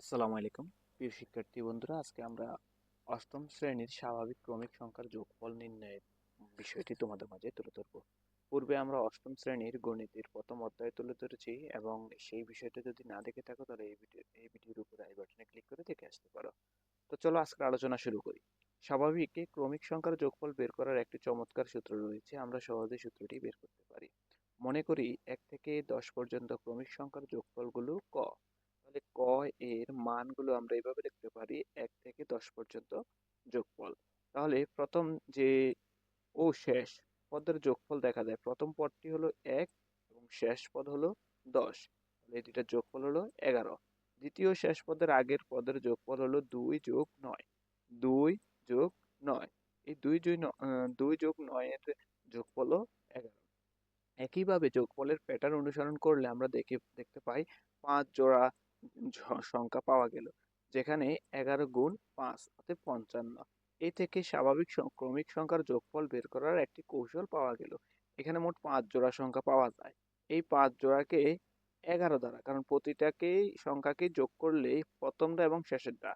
আসসালামু আলাইকুম। প্রিয় শিক্ষার্থী বন্ধুরা, আজকে আমরা অষ্টম শ্রেণির স্বাভাবিক ক্রমিক সংখ্যার যোগফল নির্ণয়ের বিষয়টি তোমাদের মাঝে তুলে ধরব। পূর্বে আমরা অষ্টম শ্রেণির গণিতের প্রথম অধ্যায় তুলে ধরেছি এবং সেই বিষয়টা যদি না দেখে থাকো, তাহলে এই ভিডিও, এই ভিডিওর উপরে আই বাটনে ক্লিক করে দেখে আসতে পারো। তো চলো আজকে আলোচনা শুরু করি। স্বাভাবিক ক্রমিক সংখ্যার যোগফল বের করার একটি চমৎকার সূত্র রয়েছে, আমরা সহজে সূত্রটি বের করতে পারি। মনে করি এক থেকে দশ পর্যন্ত ক্রমিক সংখ্যার যোগফলগুলো ক। ক এর মানগুলো আমরা এইভাবে লিখতে পারি? এক থেকে দশ পর্যন্ত যোগফল। তাহলে প্রথম যে ও শেষ পদের যোগফল দেখা যায়। প্রথম পদটি হলো এক এবং শেষ পদ হলো দশ। তাহলে এই যোগফল হলো এগারো। দ্বিতীয় শেষ পদের আগের পদের যোগফল হলো দুই যোগ নয়। দুই যোগ নয়। এই দুই যোগ দুই যোগ নয়ের যোগফল এগারো। একইভাবে যোগফলের প্যাটার্ন অনুসরণ করলে আমরা দেখে, দেখতে পাই পাঁচ জোড়া সংখ্যা পাওয়া গেল। যেখানে এগারো গুণ পাঁচ অর্থাৎ পঞ্চান্ন। এই থেকে স্বাভাবিক ক্রমিক সংখ্যার যোগফল বের করার একটি কৌশল পাওয়া গেল। এখানে মোট পাঁচ জোড়া সংখ্যা পাওয়া যায়। এই পাঁচ জোড়াকে এগারো দ্বারা, কারণ প্রতিটাকেই সংখ্যাকে যোগ করলে প্রথমটা এবং শেষেরটা।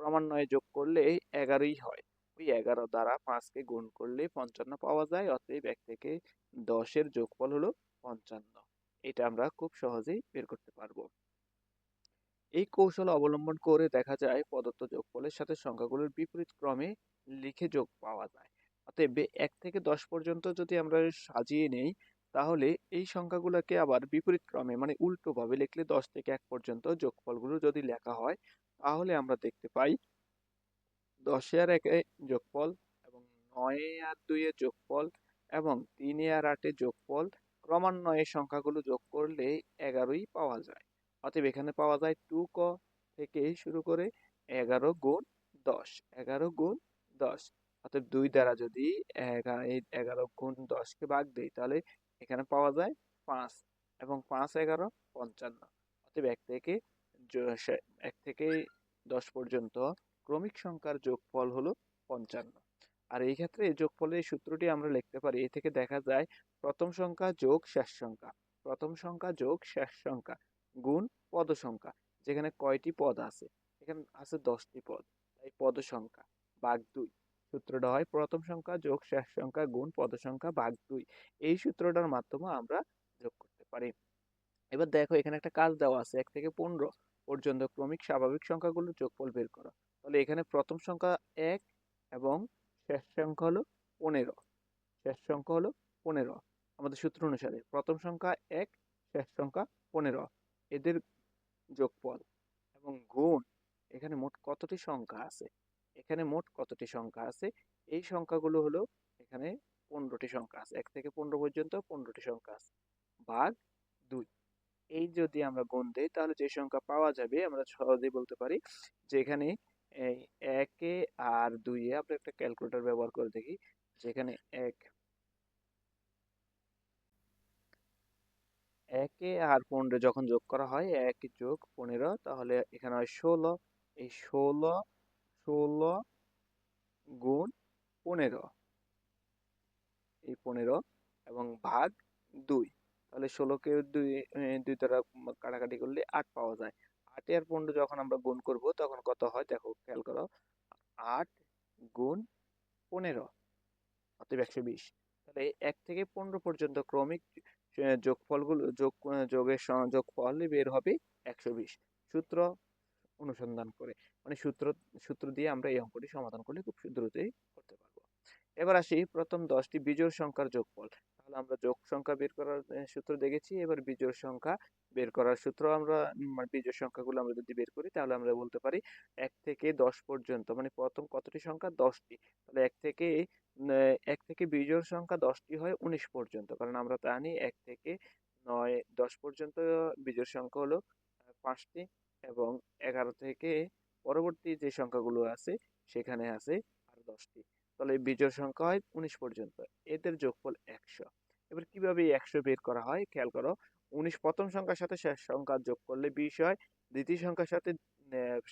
ক্রমান্বয়ে যোগ করলে এগারোই হয়। ওই এগারো দ্বারা পাঁচকে গুণ করলে পঞ্চান্ন পাওয়া যায়, অতএব এক থেকে দশের যোগফল হলো পঞ্চান্ন। এটা আমরা খুব সহজেই বের করতে পারব। এই কৌশল অবলম্বন করে দেখা যায় প্রদত্ত যোগফলের সাথে সংখ্যাগুলোর বিপরীত ক্রমে লিখে যোগ পাওয়া যায়। অতএব এক থেকে দশ পর্যন্ত যদি আমরা সাজিয়ে নেই, তাহলে এই সংখ্যাগুলোকে আবার বিপরীত ক্রমে মানে উল্টোভাবে লিখলে দশ থেকে এক পর্যন্ত যোগফলগুলো যদি লেখা হয়, তাহলে আমরা দেখতে পাই দশে আর একে যোগফল এবং নয়ে আর দুইয়ের যোগফল এবং তিনে আর আটের যোগফল ক্রমান্বয়ে সংখ্যাগুলো যোগ করলে এগারোই পাওয়া যায়। অতএব এখানে পাওয়া যায় টু ক থেকে শুরু করে এগারো গুণ দশ, এগারো গুণ দশ। অতএব দুই দ্বারা যদি এগারো গুণ দশকে ভাগ দেই, তাহলে এখানে পাওয়া যায় পাঁচ এবং পাঁচ এগারো পঞ্চান্ন। অতএব এক থেকে এক থেকে দশ পর্যন্ত ক্রমিক সংখ্যার যোগফল হলো পঞ্চান্ন। আর এই ক্ষেত্রে এই যোগফলের সূত্রটি আমরা লিখতে পারি, এ থেকে দেখা যায় প্রথম সংখ্যা যোগ শেষ সংখ্যা। প্রথম সংখ্যা যোগ শেষ সংখ্যা। গুণ পদ সংখ্যা যেখানে কয়টি পদ আছে? এখানে আছে দশটি পদ, তাই পদ সংখ্যা বাঘ দুই। সূত্রটা হয় প্রথম সংখ্যা যোগ শেষ সংখ্যা গুণ পদ সংখ্যা বাঘ দুই। এই সূত্রটার মাধ্যমে আমরা যোগ করতে পারি। এবার দেখো এখানে একটা কাজ দেওয়া আছে, এক থেকে পনেরো পর্যন্ত ক্রমিক স্বাভাবিক সংখ্যাগুলোর যোগফল বের করা। তাহলে এখানে প্রথম সংখ্যা এক এবং শেষ সংখ্যা হলো পনেরো। শেষ সংখ্যা হলো পনেরো। আমাদের সূত্র অনুসারে প্রথম সংখ্যা এক, শেষ সংখ্যা পনেরো। এদের যোগফল এবং গুণ এখানে মোট কতটি সংখ্যা আছে? এখানে মোট কতটি সংখ্যা আছে? এই সংখ্যাগুলো হলো এখানে পনেরোটি সংখ্যা আছে। এক থেকে পনেরো পর্যন্ত পনেরোটি সংখ্যা আছে। ভাগ দুই। এই যদি আমরা গুণ দিই, তাহলে যে সংখ্যা পাওয়া যাবে, আমরা সহজেই বলতে পারি যে এখানে একে আর দুইয়ে আমরা একটা ক্যালকুলেটর ব্যবহার করে দেখি, যেখানে এক একে আর পনেরো যখন যোগ করা হয়, এক যোগ পনেরো, তাহলে এখানে হয় ষোলো। এই ষোলো ষোলো গুণ পনেরো। এই পনেরো এবং ভাগ দুই। তাহলে ষোলোকে দুই দুই দ্বারা কাটাকাটি করলে আট পাওয়া যায়। আট আর পনেরো যখন আমরা গুণ করব, তখন কত হয়? দেখো, খেয়াল করো, আট গুণ পনেরো। অতএব একশো বিশ। তাহলে এক থেকে পনেরো পর্যন্ত ক্রমিক যোগফলগুলো, যোগ যোগের যোগফল বের হবে একশো বিশ। সূত্র অনুসন্ধান করে। মানে সূত্র সূত্র দিয়ে আমরা এই অঙ্কটি সমাধান করলে খুব দ্রুতই করতে পারব। এবার আসি প্রথম দশটি বিজোড় সংখ্যার যোগফল। তাহলে আমরা যোগ সংখ্যা বের করার সূত্র দেখেছি। এবার বিজোড় সংখ্যা বের করার সূত্র আমরা মানে বিজোড় সংখ্যাগুলো আমরা যদি বের করি, তাহলে আমরা বলতে পারি এক থেকে দশ পর্যন্ত মানে প্রথম কতটি সংখ্যা? দশটি। তাহলে এক থেকে এক থেকে বিজোড় সংখ্যা দশটি হয় উনিশ পর্যন্ত। কারণ আমরা জানি এক থেকে নয়, দশ পর্যন্ত বিজোড় সংখ্যা হলো পাঁচটি এবং এগারো থেকে পরবর্তী যে সংখ্যাগুলো আছে, সেখানে আছে আর দশটি। তাহলে বিজোড় সংখ্যা হয় উনিশ পর্যন্ত। এদের যোগফল একশো। এবার কীভাবে একশো বের করা হয়? খেয়াল করো, উনিশ প্রথম সংখ্যার সাথে শেষ সংখ্যা যোগ করলে বিশ হয়, দ্বিতীয় সংখ্যার সাথে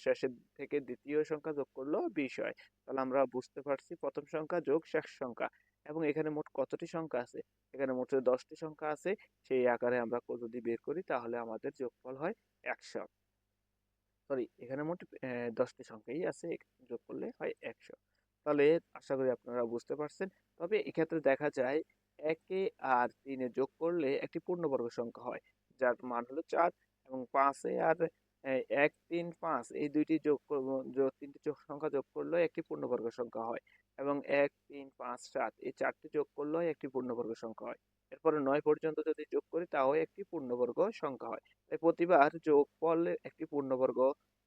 শেষের থেকে দ্বিতীয় সংখ্যা যোগ করলেও বিশ হয়। তাহলে আমরা বুঝতে পারছি প্রথম সংখ্যা যোগ শেষ সংখ্যা। এবং এখানে মোট কতটি সংখ্যা আছে? এখানে মোট দশটি সংখ্যা আছে, সেই আকারে আমরা যদি বের করি, তাহলে আমাদের যোগফল হয় একশো। সরি এখানে মোট দশটি সংখ্যাই আছে যোগ করলে হয় একশো। তাহলে আশা করি আপনারা বুঝতে পারছেন। তবে এক্ষেত্রে দেখা যায়, একে আর তিনে যোগ করলে একটি পূর্ণবর্গ সংখ্যা হয়, যার মান হলো চার এবং পাঁচে আর এক, তিন, পাঁচ এই দুইটি যোগ যোগ- তিনটি যোগ সংখ্যা যোগ করলেও একটি পূর্ণবর্গ সংখ্যা হয় এবং এক, তিন, পাঁচ, সাত এই চারটি যোগ করলেও একটি পূর্ণবর্গ সংখ্যা হয়। এরপরে নয় পর্যন্ত যদি যোগ করি তাও একটি পূর্ণবর্গ সংখ্যা হয়। তাই প্রতিবার যোগফল একটি পূর্ণবর্গ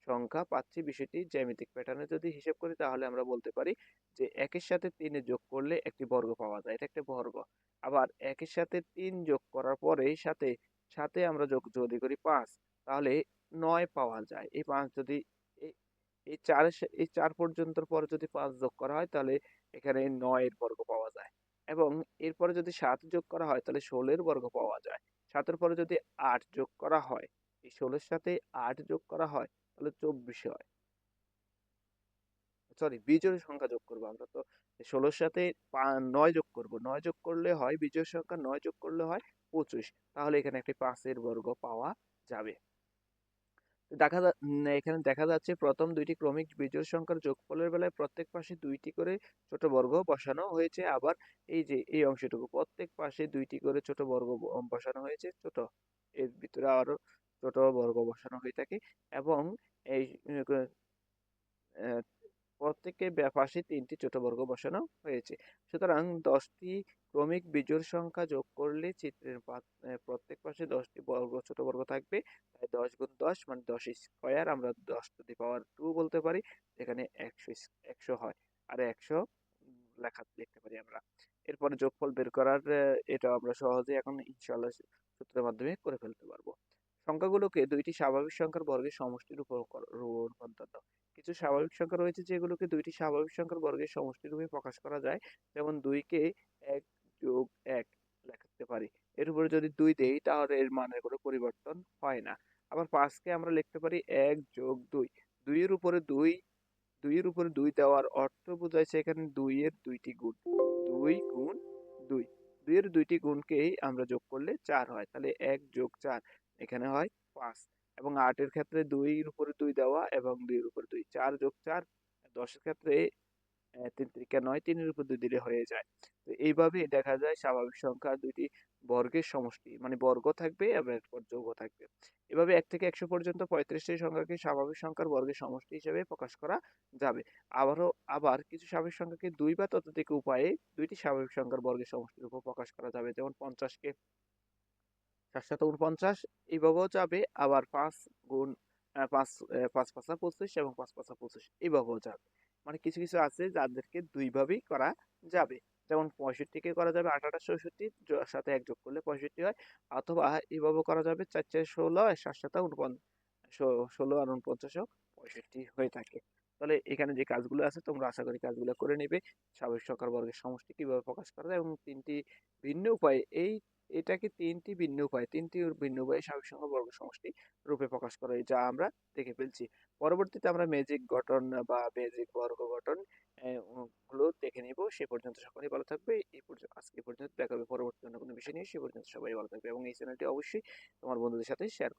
সংখ্যা পাচ্ছি বিষয়টি জ্যামিতিক প্যাটার্নে যদি হিসেব করি তাহলে আমরা বলতে পারি যে একের সাথে তিনে যোগ করলে একটি বর্গ পাওয়া যায়। এটা একটা বর্গ। আবার একের সাথে তিন যোগ করার পরে সাথে সাথে আমরা যোগ, যদি করি পাঁচ, তাহলে নয় পাওয়া যায়। এই পাঁচ যদি এই- এই চার এই চার পর্যন্তর পরে যদি পাঁচ যোগ করা হয়, তাহলে এখানে নয়ের বর্গ পাওয়া যায়। এবং এরপরে যদি সাত যোগ করা হয়, তাহলে ষোলোর বর্গ পাওয়া যায়। সাতের পরে যদি আট যোগ করা হয়, এই ষোলোর সাথে আট যোগ করা হয়, তাহলে চব্বিশ হয়। সরি বিজোড় সংখ্যা যোগ করব আমরা। তো ষোলোর সাথে নয় যোগ করব। নয় যোগ করলে হয় বিজোড় সংখ্যা নয় যোগ করলে হয় পঁচিশ, তাহলে এখানে একটি পাঁচের বর্গ পাওয়া যাবে। দেখা যা- এখানে দেখা যাচ্ছে প্রথম দুইটি ক্রমিক বিজোড় সংখ্যার যোগফলের বেলায় প্রত্যেক পাশে দুইটি করে ছোট বর্গ বসানো হয়েছে। আবার এই যে, এই অংশটুকু প্রত্যেক পাশে দুইটি করে ছোট বর্গ বসানো হয়েছে। ছোট, এর ভিতরে আরও ছোট বর্গ বসানো হয়ে থাকে এবং এই প্রত্যেকের ব্য- পাশে তিনটি ছোট বর্গ বসানো হয়েছে। সুতরাং দশটি ক্রমিক বিজোড় সংখ্যা যোগ করলে চিত্রের প্রত্যেক পাশে দশটি বর্গ, ছোট বর্গ থাকবে। তাই দশ গুণ দশ মানে দশ স্কোয়ার। আমরা দশ টু দি পাওয়ার টু বলতে পারি যেখানে একশো একশো হয়। আর একশো লেখা লিখতে পারি আমরা। এরপরে যোগফল বের করার এটা আমরা সহজে এখন ইনশাল্লাহ সূত্রের মাধ্যমে করে ফেলতে পারব। সংখ্যাগুলোকে দুইটি স্বাভাবিক সংখ্যার বর্গের সমষ্টির উপর রূপান্তর কিছু স্বাভাবিক সংখ্যা রয়েছে যেগুলোকে দুইটি স্বাভাবিক সংখ্যার বর্গের সমষ্টি রূপে প্রকাশ করা যায়। যেমন দুইকে এক যোগ এক লিখতে পারি। এর উপরে যদি দুই দেই তাহলে এর মানের কোনো পরিবর্তন হয় না। আবার পাঁচকে আমরা লিখতে পারি এক যোগ দুই। দুইয়ের উপরে দুই, দুইয়ের উপরে দুই দেওয়ার অর্থ বোঝাইছে এখানে দুইয়ের দুইটি গুণ। দুই গুণ দুই। দুইয়ের দুইটি গুণকেই আমরা যোগ করলে চার হয়। তাহলে এক যোগ চার এখানে হয় পাঁচ। এবং আটের ক্ষেত্রে দুইয়ের উপরে দুই দেওয়া এবং দুইয়ের উপরে দুই। চার যোগ চার, দশের ক্ষেত্রে তিন তিরিকা নয়, তিনের উপর দুই দিলে হয়ে যায়। তো এইভাবে দেখা যায় স্বাভাবিক সংখ্যা দুইটি বর্গের সমষ্টি মানে বর্গ থাকবে এবং এরপর যোগও থাকবে। এভাবে এক থেকে একশো পর্যন্ত পঁয়ত্রিশটি সংখ্যাকে স্বাভাবিক সংখ্যার বর্গের সমষ্টি হিসেবে প্রকাশ করা যাবে। আবারও, আবার কিছু স্বাভাবিক সংখ্যাকে দুই বা ততোধিক উপায়ে দুইটি স্বাভাবিক সংখ্যার বর্গের সমষ্টির উপর প্রকাশ করা যাবে। যেমন পঞ্চাশকে সাতশত উনপঞ্চাশ এইভাবেও যাবে। আবার পাঁচ গুণ পাঁচ পাঁচ পাঁচা পঁচিশ এবং পাঁচ পাঁচা পঁচিশ এইভাবেও যাবে। মানে কিছু কিছু আছে যাদেরকে দুইভাবেই করা যাবে। যেমন পঁয়ষট্টিকে করা যাবে আট আঠাশ চৌষট্টি সাথে এক যোগ করলে পঁয়ষট্টি হয়। অথবা এইভাবে করা যাবে চার চার ষোলো সাত সাথে উনপঞ্চাশ ষোলো আর উনপঞ্চাশও পঁয়ষট্টি হয়ে থাকে। তাহলে এখানে যে কাজগুলো আছে তোমরা আশা করি কাজগুলো করে নেবে। স্বাভাবিক সংখ্যার বর্গের সমষ্টি কীভাবে প্রকাশ করা যায় এবং তিনটি ভিন্ন উপায়ে এই এটাকে তিনটি ভিন্ন উপায়, তিনটি ভিন্ন উপায়ে স্বাভাবিক সংখ্যা বর্গ সমষ্টি রূপে প্রকাশ করা হয়, যা আমরা দেখে ফেলছি। পরবর্তীতে আমরা ম্যাজিক গঠন বা ম্যাজিক বর্গ গঠনগুলো দেখে নিব। সে পর্যন্ত সকলেই ভালো থাকবে। এই পর্যন্ত আজকে পর্যন্ত দেখা হবে। পরবর্তী অন্য কোনো বিষয় নিয়ে। সে পর্যন্ত সবাই ভালো থাকবে এবং এই চ্যানেলটি অবশ্যই তোমার বন্ধুদের সাথে শেয়ার